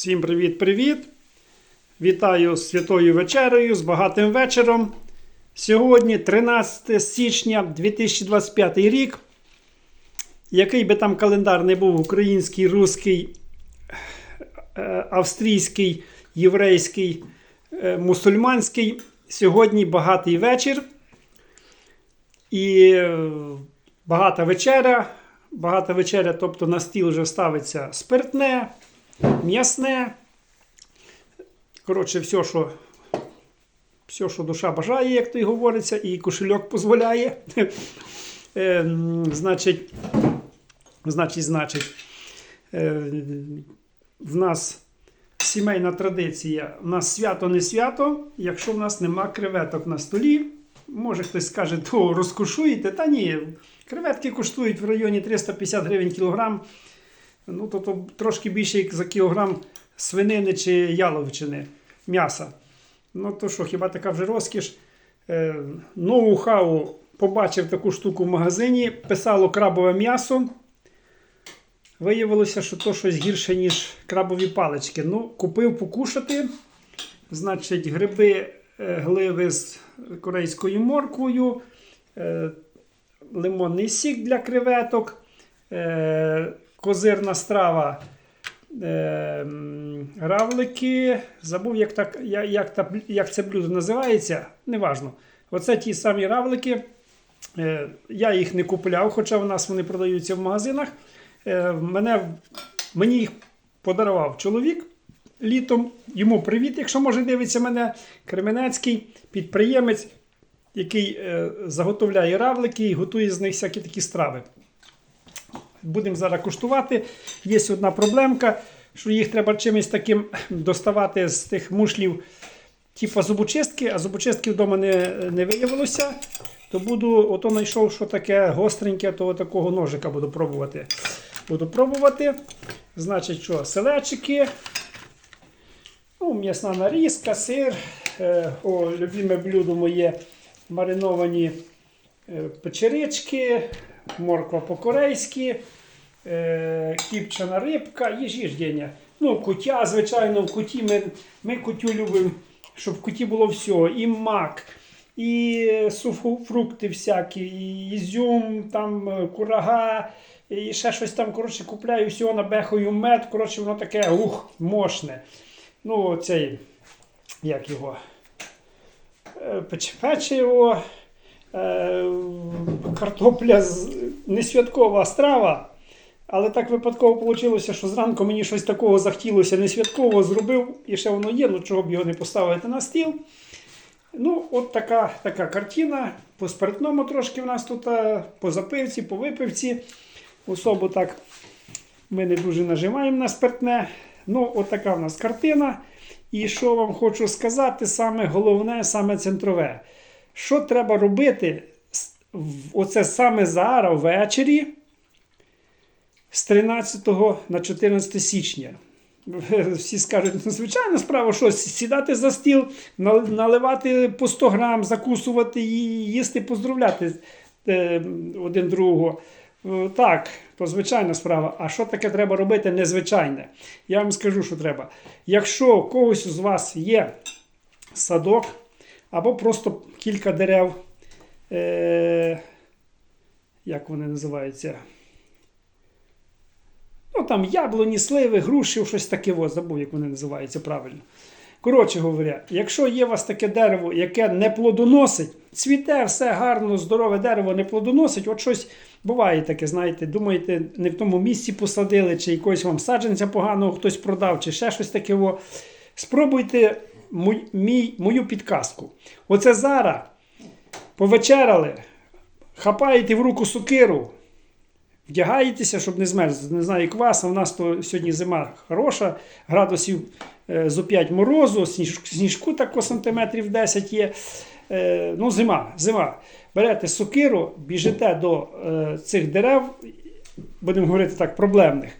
Всім привіт-привіт! Вітаю з святою вечерею, з багатим вечором. Сьогодні 13 січня 2025 рік. Який би там календар не був український, руський, е, австрійський, єврейський, е, мусульманський. Сьогодні багатий вечір. І е, багата вечеря. Багата вечеря, тобто на стіл вже ставиться спиртне, м'ясне. Коротше, все, що, все, що душа бажає, як то й говориться, і кошельок дозволяє. Е, Значить, значить, значить, е, в нас сімейна традиція. У нас свято не свято, якщо в нас нема креветок на столі. Може хтось скаже, то розкошуєте. Та ні, креветки коштують в районі 350 гривень кілограм. Ну, то, то трошки більше як за кілограм свинини чи яловичини м'яса. Ну, то що, хіба така вже розкіш? Е, ноу-хау побачив таку штуку в магазині, писало крабове м'ясо. Виявилося, що то щось гірше, ніж крабові палички. Ну, купив покушати. Значить, гриби е, гливи з корейською морквою, е, лимонний сік для креветок, е, козирна страва, е, равлики. Забув, як, так, як, та- як це блюдо називається. Неважно. Оце ті самі равлики. Е, Я їх не купляв, хоча в нас вони продаються в магазинах. Е, Мене, мені їх подарував чоловік літом. Йому привіт, якщо може дивиться мене, Кременецький підприємець, який е, заготовляє равлики і готує з них всякі такі страви. Будемо зараз куштувати. Є одна проблемка, що їх треба чимось таким доставати з тих мушлів, типу зубочистки, а зубочистки вдома не, не виявилося. То буду, ото знайшов, що таке гостреньке, то такого ножика буду пробувати. Буду пробувати. Значить, що, селечики, ну, м'ясна нарізка, сир. Е, о, любиме блюдо моє мариновані е, печерички, морква по-корейськи, е, кіпчена рибка, їж Деня. Ну, кутя, звичайно, в куті ми, ми кутю любимо, щоб в куті було все. І мак, і суфрукти всякі, і ізюм, там, е, курага, і ще щось там, коротше, купляю всього набехаю мед, коротше, воно таке, ух, мощне. Ну, цей, як його, е, печ- печиво, е, картопля не святкова страва. Але так випадково вийшло, що зранку мені щось такого захотілося не святково зробив, і ще воно є, ну чого б його не поставити на стіл. Ну, от така, така картина. По спиртному трошки в нас тут, по запивці, по випивці. Особо так ми не дуже нажимаємо на спиртне. Ну, от така в нас картина. І що вам хочу сказати, саме головне, саме центрове. Що треба робити оце саме зараз ввечері з 13 на 14 січня? Всі скажуть, ну, звичайно, справа, що сідати за стіл, наливати по 100 грам, закусувати і їсти, поздравляти е, один другого. Е, Так, то звичайна справа. А що таке треба робити незвичайне? Я вам скажу, що треба. Якщо у когось з вас є садок або просто кілька дерев, е, як вони називаються? Ну там яблуні, сливи, груші, щось таке, о, забув, як вони називаються правильно. Коротше говоря, якщо є у вас таке дерево, яке не плодоносить, цвіте, все гарно, здорове дерево не плодоносить, от щось буває таке, знаєте, думаєте, не в тому місці посадили, чи якогось вам саджанця поганого хтось продав, чи ще щось таке. Спробуйте мой- мій, мою підказку. Оце зараз повечеряли, хапаєте в руку сокиру, Вдягаєтеся, щоб не змерз. Не знаю, як вас, а в нас то сьогодні зима хороша, градусів е, зо 5 морозу, сніж, сніжку тако сантиметрів 10 є. Е, ну, зима, зима. Берете сокиру, біжите до е, цих дерев, будемо говорити так, проблемних.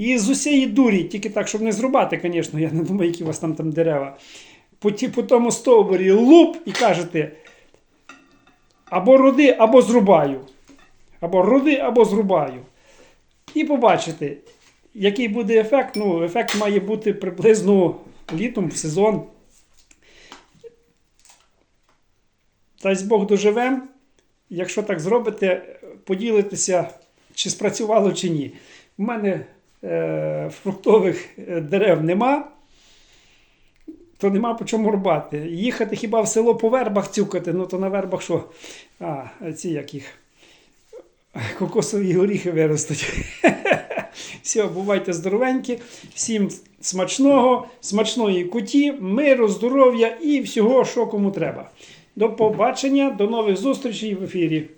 І з усієї дурі, тільки так, щоб не зрубати, звісно, я не думаю, які у вас там, там дерева. По, по тому стовбурі луп і кажете, або роди, або зрубаю. Або роди, або зрубаю. І побачите, який буде ефект? Ну, ефект має бути приблизно літом в сезон. Дасть Бог доживем. Якщо так зробите, поділитеся, чи спрацювало, чи ні. У мене фруктових е, дерев нема, то нема по чому рубати. Їхати хіба в село по вербах цюкати, ну то на вербах що? А, ці як. Кокосові горіхи виростуть. Все, бувайте здоровенькі. Всім смачного, смачної куті, миру, здоров'я і всього, що кому треба. До побачення, до нових зустрічей в ефірі.